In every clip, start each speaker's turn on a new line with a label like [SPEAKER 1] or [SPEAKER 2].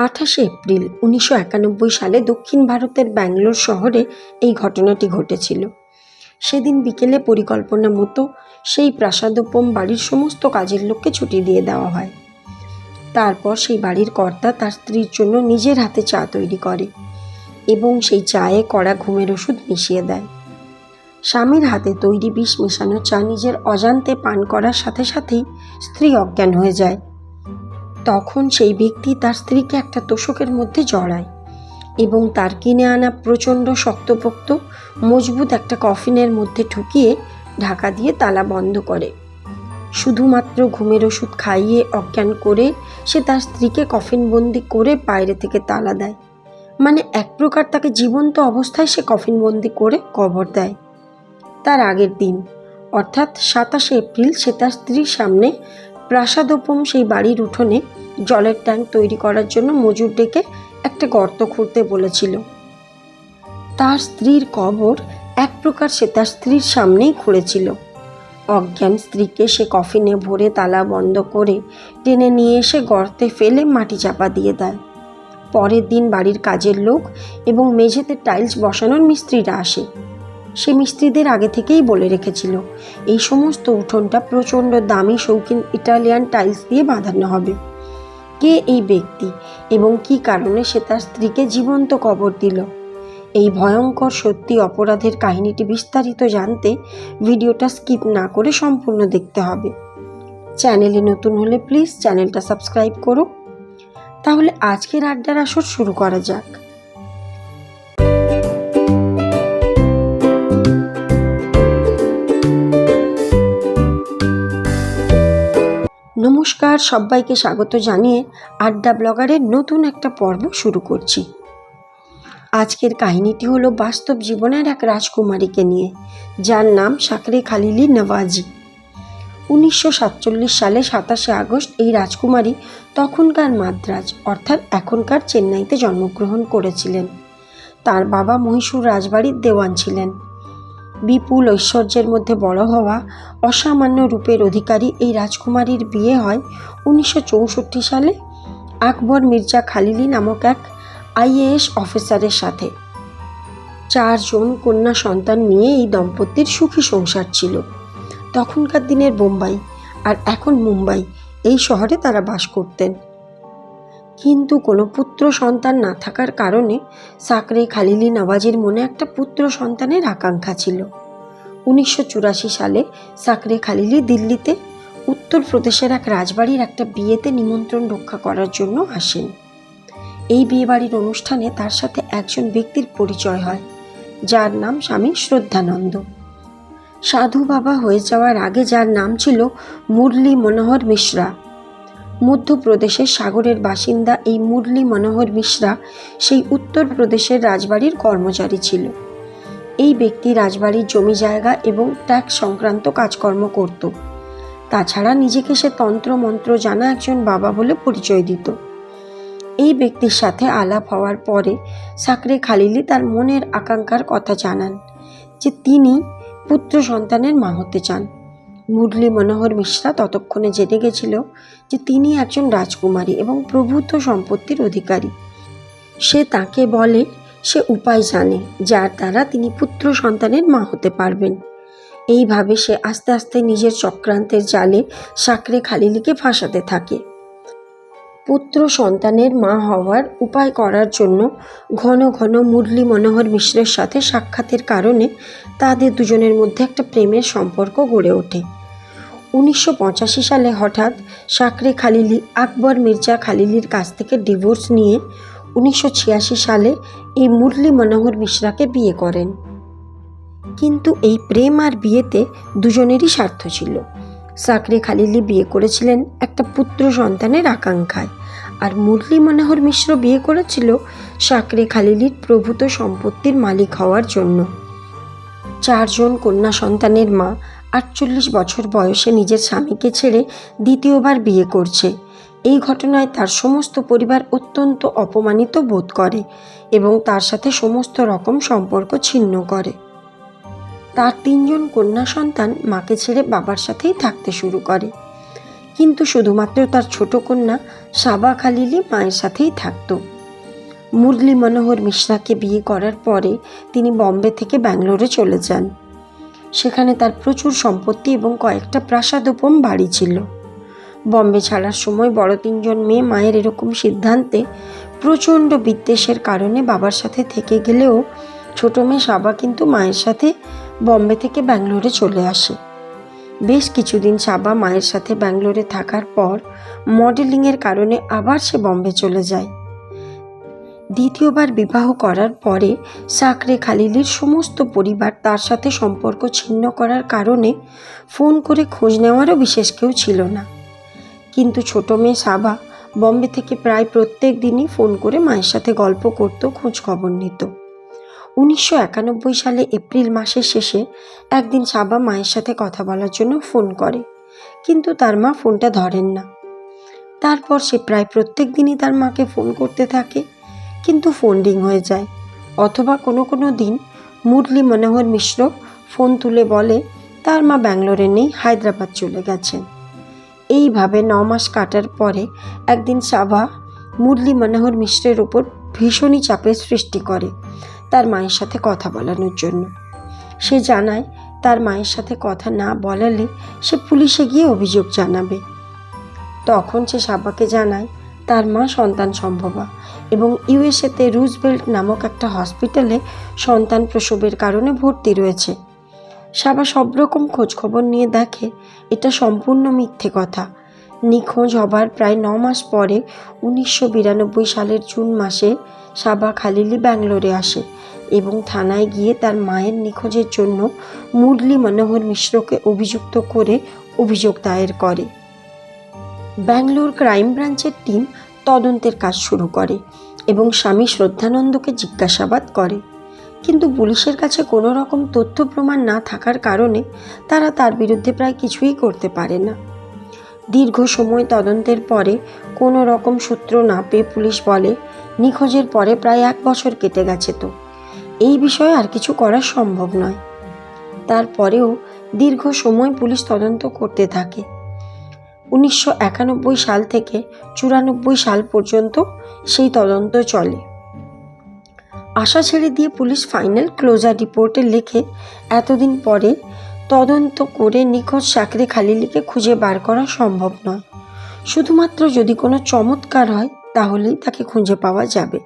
[SPEAKER 1] আঠাশে এপ্রিল উনিশশো একানব্বই সালে দক্ষিণ ভারতের ব্যাঙ্গালোর শহরে এই ঘটনাটি ঘটেছিল। সেদিন বিকেলে পরিকল্পনা মতো সেই প্রাসাদোপম বাড়ির সমস্ত কাজের লোককে ছুটি দিয়ে দেওয়া হয়। তারপর সেই বাড়ির কর্তা তার স্ত্রীর জন্য নিজের হাতে চা তৈরি করে এবং সেই চায়ে কড়া ঘুমের ওষুধ মিশিয়ে দেয়। স্বামীর হাতে তৈরি বিষ মেশানো চা নিজের অজান্তে পান করার সাথে সাথেই স্ত্রী অজ্ঞান হয়ে যায়। তখন সেই ব্যক্তি তার স্ত্রীকে একটা তোষকের মধ্যে জড়ায় এবং তার কিনে আনা প্রচণ্ড শক্তপোক্ত, মজবুত একটা কফিনের মধ্যে ঠুকিয়ে ঢাকা দিয়ে তালা বন্ধ করে। শুধুমাত্র ঘুমের ওষুধ খাইয়ে অজ্ঞান করে সে তার স্ত্রীকে কফিনবন্দি করে বাইরে থেকে তালা দেয়। মানে এক প্রকার তাকে জীবন্ত অবস্থায় সে কফিনবন্দি করে কবর দেয়। তার আগের দিন, অর্থাৎ সাতাশে এপ্রিল, সে তার স্ত্রীর সামনে প্রাসাদোপম সেই বাড়ির উঠোনে জলের ট্যাঙ্ক তৈরি করার জন্য মজুর ডেকে একটা গর্ত খুঁড়তে বলেছিল। তার স্ত্রীর কবর এক প্রকার সে তার স্ত্রীর সামনেই খুঁড়েছিল। অজ্ঞান স্ত্রীকে সে কফিনে ভরে তালা বন্ধ করে টেনে নিয়ে এসে গর্তে ফেলে মাটি চাপা দিয়ে দেয়। পরের দিন বাড়ির কাজের লোক এবং মেঝেতে টাইলস বসানোর মিস্ত্রিরা আসে। সে মিস্ত্রিদের আগে থেকেই বলে রেখেছিল, এই সমস্ত উঠোনটা প্রচণ্ড দামি শৌখিন ইটালিয়ান টাইলস দিয়ে বাঁধানো হবে। কে এই ব্যক্তি এবং কি কারণে সে তার স্ত্রীকে জীবন্ত কবর দিল? এই ভয়ঙ্কর সত্যি অপরাধের কাহিনীটি বিস্তারিত জানতে ভিডিওটা স্কিপ না করে সম্পূর্ণ দেখতে হবে। চ্যানেলে নতুন হলে প্লিজ চ্যানেলটা সাবস্ক্রাইব করো। তাহলে আজকের আড্ডার আসর শুরু করা যাক। নমস্কার সবাইকে স্বাগত জানিয়ে আড্ডা ব্লগারের নতুন একটা পর্ব শুরু করছি। আজকের কাহিনীটি হলো বাস্তব জীবনের এক রাজকুমারীকে নিয়ে, যার নাম সাকরে খালিলি নওয়াজি। উনিশশো সাতচল্লিশ সালে সাতাশে আগস্ট এই রাজকুমারী তখনকার মাদ্রাজ, অর্থাৎ এখনকার চেন্নাইতে জন্মগ্রহণ করেছিলেন। তার বাবা মহীশূর রাজবাড়ির দেওয়ান ছিলেন। বিপুল ঐশ্বর্যের মধ্যে বড় হওয়া অসামান্য রূপের অধিকারী এই রাজকুমারীর বিয়ে হয় উনিশশো চৌষট্টি সালে আকবর মির্জা খালিলি নামক এক আইএএস অফিসারের সাথে। চারজন কন্যা সন্তান নিয়ে এই দম্পতির সুখী সংসার ছিল। তখনকার দিনের বোম্বাই আর এখন মুম্বাই এই শহরে তারা বাস করতেন। কিন্তু কোনো পুত্র সন্তান না থাকার কারণে সাকরে খালিলি নওয়াজের মনে একটা পুত্র সন্তানের আকাঙ্ক্ষা ছিল। উনিশশো চুরাশি সালে সাকরে খালিলি দিল্লিতে উত্তরপ্রদেশের এক রাজবাড়ির একটা বিয়েতে নিমন্ত্রণ রক্ষা করার জন্য আসেন। এই বিয়েবাড়ির অনুষ্ঠানে তার সাথে একজন ব্যক্তির পরিচয় হয়, যার নাম স্বামী শ্রদ্ধানন্দ। সাধু বাবা হয়ে যাওয়ার আগে যার নাম ছিল মুরলী মনোহর মিশ্রা। মধ্যপ্রদেশের সাগরের বাসিন্দা এই মুরলী মনোহর মিশ্রা সেই উত্তরপ্রদেশের রাজবাড়ির কর্মচারী ছিল। এই ব্যক্তি রাজবাড়ির জমি জায়গা এবং ট্যাক্স সংক্রান্ত কাজকর্ম করত। তাছাড়া নিজেকে সে তন্ত্র মন্ত্র জানা একজন বাবা বলে পরিচয় দিত। এই ব্যক্তির সাথে আলাপ হওয়ার পরে সাকরে খালিলি তার মনের আকাঙ্ক্ষার কথা জানান যে তিনি পুত্র সন্তানের মা হতে চান। মুরলী মনোহর মিশ্রা ততক্ষণে জেনে গেছিল যে তিনি একজন রাজকুমারী এবং প্রভূত সম্পত্তির অধিকারী। সে তাকে বলে, সে উপায় জানে, যার দ্বারা তিনি পুত্র সন্তানের মা হতে পারবেন। এইভাবে সে আস্তে আস্তে নিজের চক্রান্তের জালে সাকরে খালিলিকে ফাঁসাতে থাকে। পুত্র সন্তানের মা হওয়ার উপায় করার জন্য ঘন ঘন মুরলী মনোহর মিশ্রের সাথে সাক্ষাতের কারণে তাদের দুজনের মধ্যে একটা প্রেমের সম্পর্ক গড়ে ওঠে। উনিশশো পঁচাশি সালে হঠাৎ সাকরে খালিলি আকবর মির্জা খালিলির কাছ থেকে ডিভোর্স নিয়ে উনিশশো ছিয়াশি সালে এই মুরলী মনোহর মিশ্রাকে বিয়ে করেন। কিন্তু এই প্রেম আর বিয়েতে দুজনেরই স্বার্থ ছিল। সাকরে খালিলি বিয়ে করেছিলেন একটা পুত্র সন্তানের আকাঙ্ক্ষায় আর মুরলী মনোহর মিশ্র বিয়ে করেছিল সাকরে খালিলির প্রভূত সম্পত্তির মালিক হওয়ার জন্য। চারজন কন্যা সন্তানের মা আটচল্লিশ বছর বয়সে নিজের স্বামীকে ছেড়ে দ্বিতীয়বার বিয়ে করছে। এই ঘটনায় তার সমস্ত পরিবার অত্যন্ত অপমানিত বোধ করে এবং তার সাথে সমস্ত রকম সম্পর্ক ছিন্ন করে। তার তিনজন কন্যা সন্তান মাকে ছেড়ে বাবার সাথেই থাকতে শুরু করে। কিন্তু শুধুমাত্র তার ছোট কন্যা সাবা খালিলি মায়ের সাথেই থাকতো। মুরলী মনোহর মিশ্রাকে বিয়ে করার পরে তিনি বম্বে থেকে ব্যাঙ্গালোরে চলে যান। সেখানে তার প্রচুর সম্পত্তি এবং কয়েকটা প্রাসাদোপম বাড়ি ছিল। বম্বে ছাড়ার সময় বড় তিনজন মেয়ে মায়ের এরকম সিদ্ধান্তে প্রচণ্ড বিদ্বেষের কারণে বাবার সাথে থেকে গেলেও ছোট মেয়ে সাবা কিন্তু মায়ের সাথে বম্বে থেকে ব্যাঙ্গালোরে চলে আসে। বেশ কিছুদিন সাবা মায়ের সাথে ব্যাঙ্গালোরে থাকার পর মডেলিংয়ের কারণে আবার সে বম্বে চলে যায়। দ্বিতীয়বার বিবাহ করার পরে সাকরে খালিলির সমস্ত পরিবার তার সাথে সম্পর্ক ছিন্ন করার কারণে ফোন করে খোঁজ নেওয়ারও বিশেষ কেউ ছিল না। কিন্তু ছোট মেয়ে সাবা বম্বে থেকে প্রায় প্রত্যেক দিনই ফোন করে মায়ের সাথে গল্প করত খোঁজ খবর নিত। উনিশশো একানব্বই সালে এপ্রিল মাসের শেষে একদিন সাবা মায়ের সাথে কথা বলার জন্য ফোন করে, কিন্তু তার মা ফোনটা ধরেন না। তারপর সে প্রায় প্রত্যেক দিনই তার মাকে ফোন করতে থাকে কিন্তু ফোন রিং হয়ে যায়। অথবা কোনো কোনো দিন মুরলী মনোহর মিশ্র ফোন তুলে বলে, তার মা ব্যাঙ্গালোরে নেই, হায়দ্রাবাদ চলে গেছেন। এইভাবে ন মাস কাটার পরে একদিন সাবা মুরলী মনোহর মিশ্রের ওপর ভীষণই চাপের সৃষ্টি করে তার মায়ের সাথে কথা বলানোর জন্য। সে জানায়, তার মায়ের সাথে কথা না বলালে সে পুলিশে গিয়ে অভিযোগ জানাবে। তখন সে সাবাকে জানায় তার মা সন্তান সম্ভবা এবং ইউএসএতে রুজবেল্ট নামক একটা হসপিটালে সন্তান প্রসবের কারণে ভর্তি রয়েছে। সাবা সব রকম খোঁজখবর নিয়ে দেখে এটা সম্পূর্ণ মিথ্যে কথা। নিখোঁজ হবার প্রায় ন মাস পরে উনিশশো বিরানব্বই সালের জুন মাসে সাবা খালিলি ব্যাঙ্গালোরে আসে এবং থানায় গিয়ে তার মায়ের নিখোঁজের জন্য মুরলী মনোহর মিশ্রকে অভিযুক্ত করে অভিযোগ দায়ের করে। ব্যাঙ্গালোর ক্রাইম ব্রাঞ্চের টিম তদন্তের কাজ শুরু করে এবং স্বামী শ্রদ্ধানন্দকে জিজ্ঞাসাবাদ করে। কিন্তু পুলিশের কাছে কোনো রকম তথ্য প্রমাণ না থাকার কারণে তারা তার বিরুদ্ধে প্রায় কিছুই করতে পারে না। দীর্ঘ সময় তদন্তের পরে কোনো রকম সূত্র না পেয়ে পুলিশ বলে, নিখোঁজের পরে প্রায় এক বছর কেটে গেছে তো। এই বিষয়ে আর কিছু করা সম্ভব নয়। তারপরেও দীর্ঘ সময় পুলিশ তদন্ত করতে থাকে। উনিশশো একানব্বই সাল থেকে চুরানব্বই সাল পর্যন্ত সেই তদন্ত চলে। আশা ছেড়ে দিয়ে পুলিশ ফাইনাল ক্লোজার রিপোর্টে লেখে এতদিন পরে তদন্ত করে নিখোঁজ সাকরে খালিলিকে খুঁজে বার করা সম্ভব নয়। শুধুমাত্র যদি কোনো চমৎকার হয়, তাহলেই তাকে খুঁজে পাওয়া যাবে।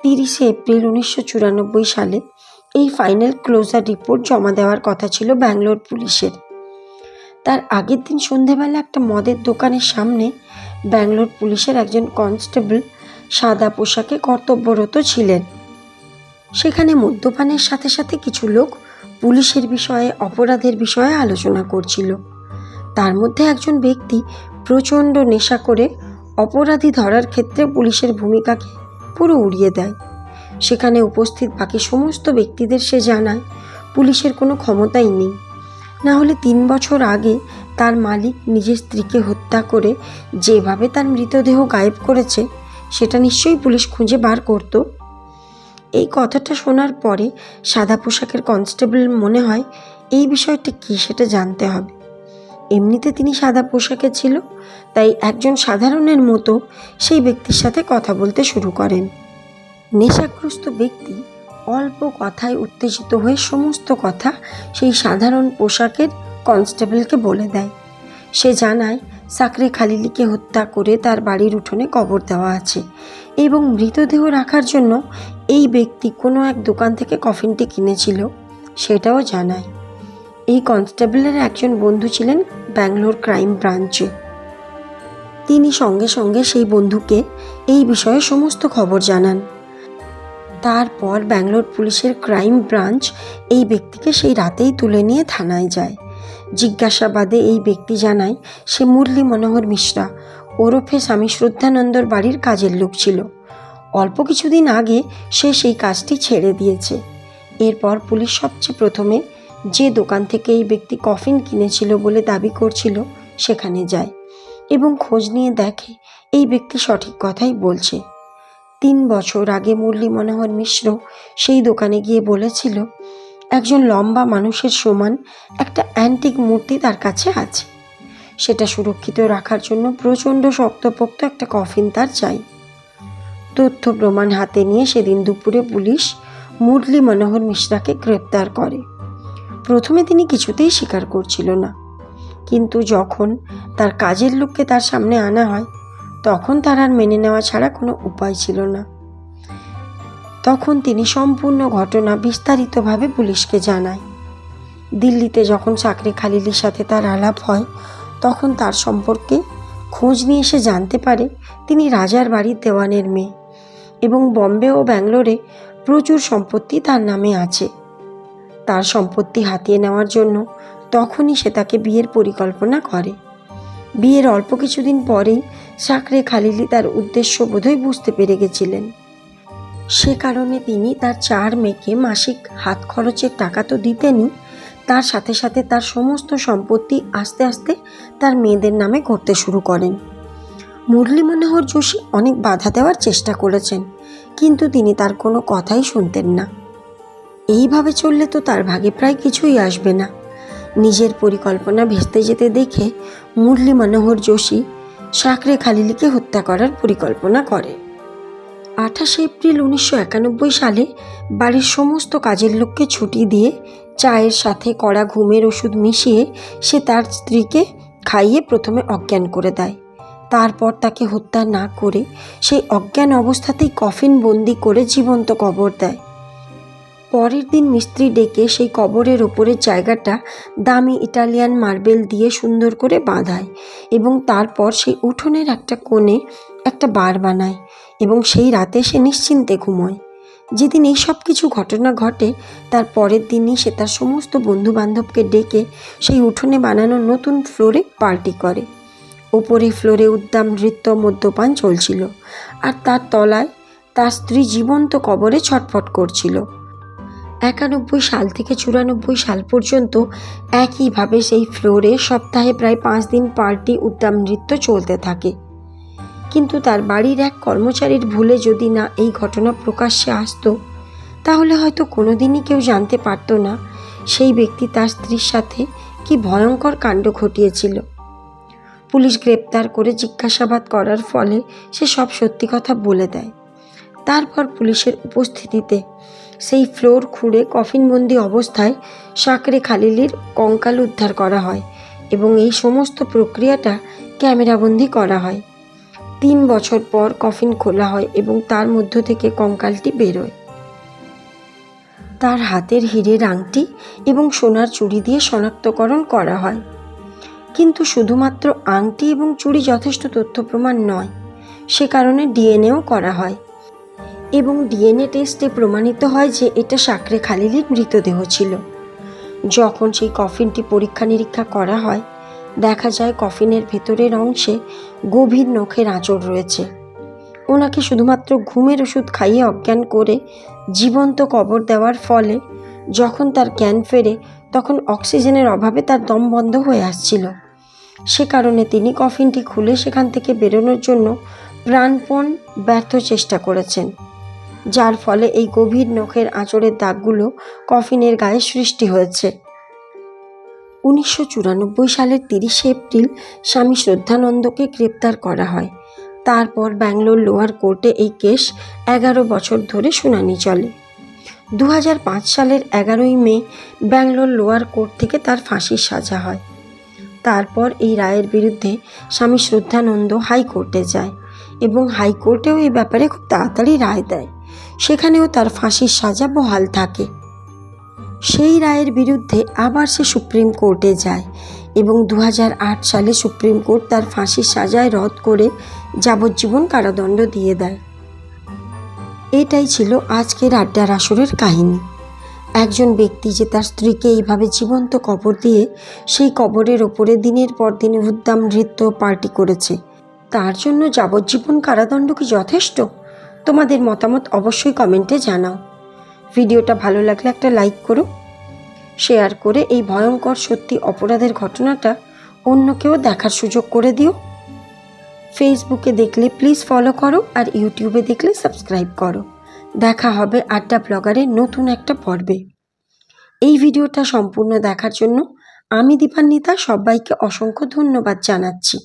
[SPEAKER 1] তিরিশে এপ্রিল উনিশশো চুরানব্বই সালে এই ফাইনাল ক্লোজার রিপোর্ট জমা দেওয়ার কথা ছিল ব্যাঙ্গালোর পুলিশের। তার আগের দিন সন্ধেবেলা একটা মদের দোকানের সামনে ব্যাঙ্গালোর পুলিশের একজন কনস্টেবল সাদা পোশাকে কর্তব্যরত ছিলেন। সেখানে মদ্যপানের সাথে সাথে কিছু লোক পুলিশের বিষয়ে, অপরাধের বিষয়ে আলোচনা করছিল। তার মধ্যে একজন ব্যক্তি প্রচণ্ড নেশা করে অপরাধী ধরার ক্ষেত্রে পুলিশের ভূমিকাকে পুরো উড়িয়ে দেয়। সেখানে উপস্থিত বাকি সমস্ত ব্যক্তিদের সে জানায়, পুলিশের কোনো ক্ষমতাই নেই। না হলে তিন বছর আগে তার মালিক নিজের স্ত্রীকে হত্যা করে যেভাবে তার মৃতদেহ গায়েব করেছে, সেটা নিশ্চয়ই পুলিশ খুঁজে বার করত। এই কথাটা শোনার পরে সাদা পোশাকের কনস্টেবল মনে হয়, এই বিষয়টা কী সেটা জানতে হবে। এমনিতে তিনি সাদা পোশাকে ছিল, তাই একজন সাধারণের মতো সেই ব্যক্তির সাথে কথা বলতে শুরু করেন। নেশাগ্রস্ত ব্যক্তি অল্প কথায় উত্তেজিত হয়ে সমস্ত কথা সেই সাধারণ পোশাকের কনস্টেবলকে বলে দেয়। সে জানায়, সাকরে খালিলিকে হত্যা করে তার বাড়ির উঠোনে কবর দেওয়া আছে এবং মৃতদেহ রাখার জন্য এই ব্যক্তি কোনো এক দোকান থেকে কফিনটি কিনেছিল, সেটাও জানায়। এই কনস্টেবলের একজন বন্ধু ছিলেন ব্যাঙ্গালোর ক্রাইম ব্রাঞ্চে। তিনি সঙ্গে সঙ্গে সেই বন্ধুকে এই বিষয়ে সমস্ত খবর জানান। তারপর ব্যাঙ্গালোর পুলিশের ক্রাইম ব্রাঞ্চ এই ব্যক্তিকে সেই রাতেই তুলে নিয়ে থানায় যায়। জিজ্ঞাসাবাদে এই ব্যক্তি জানায়, সে মুরলী মনোহর মিশ্রা, ওরফে স্বামী শ্রদ্ধানন্দর বাড়ির কাজের লোক ছিল। অল্প কিছুদিন আগে সে সেই কাজটি ছেড়ে দিয়েছে। এরপর পুলিশ সবচেয়ে প্রথমে যে দোকান থেকে এই ব্যক্তি কফিন কিনেছিল বলে দাবি করছিল, সেখানে যায় এবং খোঁজ নিয়ে দেখে এই ব্যক্তি সঠিক কথাই বলছে। তিন বছর আগে মুরলী মনোহর মিশ্র সেই দোকানে গিয়ে বলেছিল, একজন লম্বা মানুষের সমান একটা অ্যান্টিক মূর্তি তার কাছে আছে। সেটা সুরক্ষিত রাখার জন্য প্রচণ্ড শক্তপোক্ত একটা কফিন তার চাই। তথ্য প্রমাণ হাতে নিয়ে সেদিন দুপুরে পুলিশ মুরলী মনোহর মিশ্রাকে গ্রেপ্তার করে। প্রথমে তিনি কিছুতেই স্বীকার করছিল না। কিন্তু যখন তার কাজের লোককে তার সামনে আনা হয় তখন তার আর মেনে নেওয়া ছাড়া কোনো উপায় ছিল না। তখন তিনি সম্পূর্ণ ঘটনা বিস্তারিতভাবে পুলিশকে জানায়। দিল্লিতে যখন চাকরি খালিলির সাথে তার আলাপ হয়, তখন তার সম্পর্কে খোঁজ নিয়ে এসে জানতে পারে তিনি রাজার বাড়ির দেওয়ানের মেয়ে এবং বম্বে ও ব্যাঙ্গালোরে প্রচুর সম্পত্তি তার নামে আছে। তার সম্পত্তি হাতিয়ে নেওয়ার জন্য তখনই সে তাকে বিয়ের পরিকল্পনা করে। বিয়ের অল্প কিছুদিন পরেই সাকরে খালিলি তার উদ্দেশ্য বোধহয় বুঝতে পেরে গেছিলেন। সে কারণে তিনি তার চার মেয়েকে মাসিক হাত খরচের টাকা তো দিতেনই, তার সাথে সাথে তার সমস্ত সম্পত্তি আস্তে আস্তে তার মেয়েদের নামে করতে শুরু করেন। মুরলী মনোহর যোশী অনেক বাধা দেওয়ার চেষ্টা করেছেন, কিন্তু তিনি তার কোনো কথাই শুনতেন না। এইভাবে চললে তো তার ভাগে প্রায় কিছুই আসবে না। নিজের পরিকল্পনা ভেস্তে যেতে দেখে মুরলী মনোহর যোশী সাকরে খালিলিকে হত্যা করার পরিকল্পনা করে। আঠাশে এপ্রিল উনিশশো একানব্বই সালে বাড়ির সমস্ত কাজের লোককে ছুটি দিয়ে চায়ের সাথে কড়া ঘুমের ওষুধ মিশিয়ে সে তার স্ত্রীকে খাইয়ে প্রথমে অজ্ঞান করে দেয়। তারপর তাকে হত্যা না করে সেই অজ্ঞান অবস্থাতেই কফিন বন্দি করে জীবন্ত কবর দেয়। পরের দিন মিস্ত্রি ডেকে সেই কবরের ওপরের জায়গাটা দামি ইটালিয়ান মার্বেল দিয়ে সুন্দর করে বাঁধায় এবং তারপর সেই উঠোনের একটা কোণে একটা বার বানায় এবং সেই রাতে সে নিশ্চিন্তে ঘুমোয়। যেদিন এই সব কিছু ঘটনা ঘটে, তার পরের দিনই সে তার সমস্ত বন্ধু বান্ধবকে ডেকে সেই উঠোনে বানানো নতুন ফ্লোরে পার্টি করে। ওপরে ফ্লোরে উদ্দাম নৃত্য মদ্যপান চলছিল আর তার তলায় তার স্ত্রী জীবন্ত কবরে ছটফট করছিল। একানব্বই সাল থেকে চুরানব্বই সাল পর্যন্ত একইভাবে সেই ফ্লোরে সপ্তাহে প্রায় পাঁচ দিন পার্টি উদ্দাম নৃত্য চলতে থাকে। কিন্তু তার বাড়ির এক কর্মচারীর ভুলে যদি না এই ঘটনা প্রকাশ্যে আসতো, তাহলে হয়তো কোনোদিনই কেউ জানতে পারতো না সেই ব্যক্তি তার স্ত্রীর সাথে কি ভয়ঙ্কর কাণ্ড ঘটিয়েছিল। পুলিশ গ্রেপ্তার করে জিজ্ঞাসাবাদ করার ফলে সে সব সত্যি কথা বলে দেয়। তারপর পুলিশের উপস্থিতিতে সেই ফ্লোর খুঁড়ে কফিনবন্দি অবস্থায় সাকরে খালিলির কঙ্কাল উদ্ধার করা হয় এবং এই সমস্ত প্রক্রিয়াটা ক্যামেরাবন্দি করা হয়। তিন বছর পর কফিন খোলা হয় এবং তার মধ্য থেকে কঙ্কালটি বেরোয়। তার হাতের হিরের আংটি এবং সোনার চুড়ি দিয়ে শনাক্তকরণ করা হয়। কিন্তু শুধুমাত্র আংটি এবং চুড়ি যথেষ্ট তথ্য প্রমাণ নয়, সে কারণে ডিএনএও করা হয়। এবং ডিএনএ টেস্টে প্রমাণিত হয় যে এটা সাকরে খালিলির মৃতদেহ ছিল। যখন সেই কফিনটি পরীক্ষা নিরীক্ষা করা হয়, দেখা যায় কফিনের ভেতরের অংশে গভীর নখের আঁচড় রয়েছে। ওনাকে শুধুমাত্র ঘুমের ওষুধ খাইয়ে অজ্ঞান করে জীবন্ত কবর দেওয়ার ফলে যখন তার জ্ঞান ফেরে, তখন অক্সিজেনের অভাবে তার দম বন্ধ হয়ে আসছিল। সে কারণে তিনি কফিনটি খুলে সেখান থেকে বেরোনোর জন্য প্রাণপণ ব্যর্থ চেষ্টা করেছেন। যার ফলে এই গভীর নখের আঁচড়ের দাগগুলো কফিনের গায়ে সৃষ্টি হয়েছে। উনিশশো চুরানব্বই সালের তিরিশে এপ্রিল স্বামী শ্রদ্ধানন্দকে গ্রেপ্তার করা হয়। তারপর ব্যাঙ্গালোর লোয়ার কোর্টে এই কেস এগারো বছর ধরে শুনানি চলে। দু সালের এগারোই মে ব্যাঙ্গালোর লোয়ার কোর্ট থেকে তার ফাঁসির সাজা হয়। তারপর এই রায়ের বিরুদ্ধে স্বামী শ্রদ্ধানন্দ হাইকোর্টে যায় এবং হাইকোর্টেও এই ব্যাপারে খুব তাড়াতাড়ি রায় দেয়। সেখানেও তার ফাঁসির সাজা বহাল থাকে। সেই রায়ের বিরুদ্ধে আবার সে সুপ্রিম কোর্টে যায় এবং দু হাজার আট সালে সুপ্রিম কোর্ট তার ফাঁসির সাজায় রদ করে যাবজ্জীবন কারাদণ্ড দিয়ে দেয়। এটাই ছিল আজকের আড্ডার আসরের কাহিনী। একজন ব্যক্তি যে তার স্ত্রীকে এইভাবে জীবন্ত কবর দিয়ে সেই কবরের ওপরে দিনের পর দিন উদ্দাম, নৃত্য, পার্টি করেছে, তার জন্য যাবজ্জীবন কারাদণ্ড কি যথেষ্ট? তোমাদের মতামত অবশ্যই কমেন্টে জানাও। ভিডিওটা ভালো লাগলে একটা লাইক করো শেয়ার করে এই ভয়ঙ্কর সত্যি অপরাধের ঘটনাটা অন্য কেউ দেখার সুযোগ করে দিও। ফেসবুকে দেখলে প্লিজ ফলো করো আর ইউটিউবে দেখলে সাবস্ক্রাইব করো। দেখা হবে আড্ডা ব্লগারের নতুন একটা পর্বে। এই ভিডিওটা সম্পূর্ণ দেখার জন্য আমি দীপান্বিতা সবাইকে অসংখ্য ধন্যবাদ জানাচ্ছি।